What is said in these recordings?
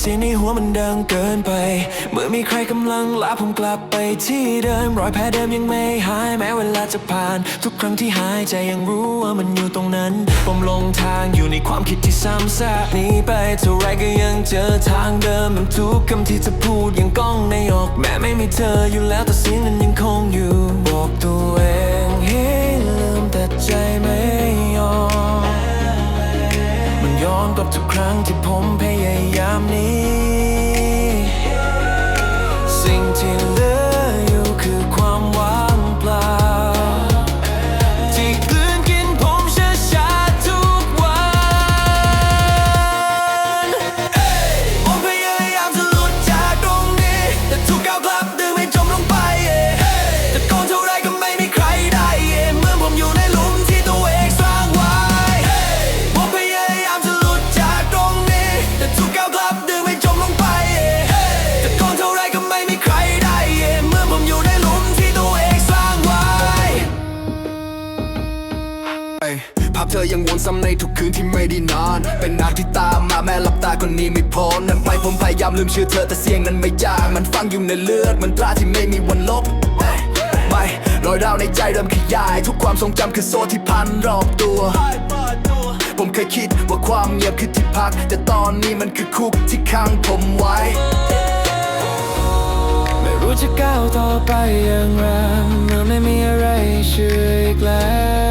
เสียงในหัวมันดังเกินไป เมื่อมีใครกำลังลาผมกลับไปที่เดิม รอยแผลเดิมยังไม่หายแม้เวลาจะผ่าน ทุกครั้งที่หายใจยังรู้ว่ามันอยู่ตรงนั้น ผมลงทางอยู่ในความคิดที่ซ้ำซากหนีไปเท่าไรก็ยังเจอทางเดิมมันทุกคำที่เธอพูดยังก้องในอก แม้ไม่มีเธออยู่แล้วแต่เสียงนั้นยังคงอยู่ บอกตัวเองให้ลืมแต่ใจ ทุกครั้งที่ผมพยายามนี้ ซ้ำในทุกคืนที่ไม่ได้นอน เป็นน้ำที่ตามมาแม้หลับตาคนนี้ไม่พ้นนั่นไปผมพยายามลืมชื่อเธอแต่เสียงนั้นไม่จาง มันฟังอยู่ในเลือดมันตราที่ไม่มีวันลบไม่รอยร้าวในใจเริ่มขยาย ทุกความทรงจำคือโซ่ที่พันรอบตัว ผมเคยคิดว่าความเงียบคือที่พัก แต่ตอนนี้มันคือคุกที่ขังผมไว้ ไม่รู้จะก้าวต่อไปอย่างไรเมื่อไม่มีอะไรช่วยอีกแล้ว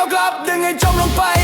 cao gấp đừng ngay trong lòng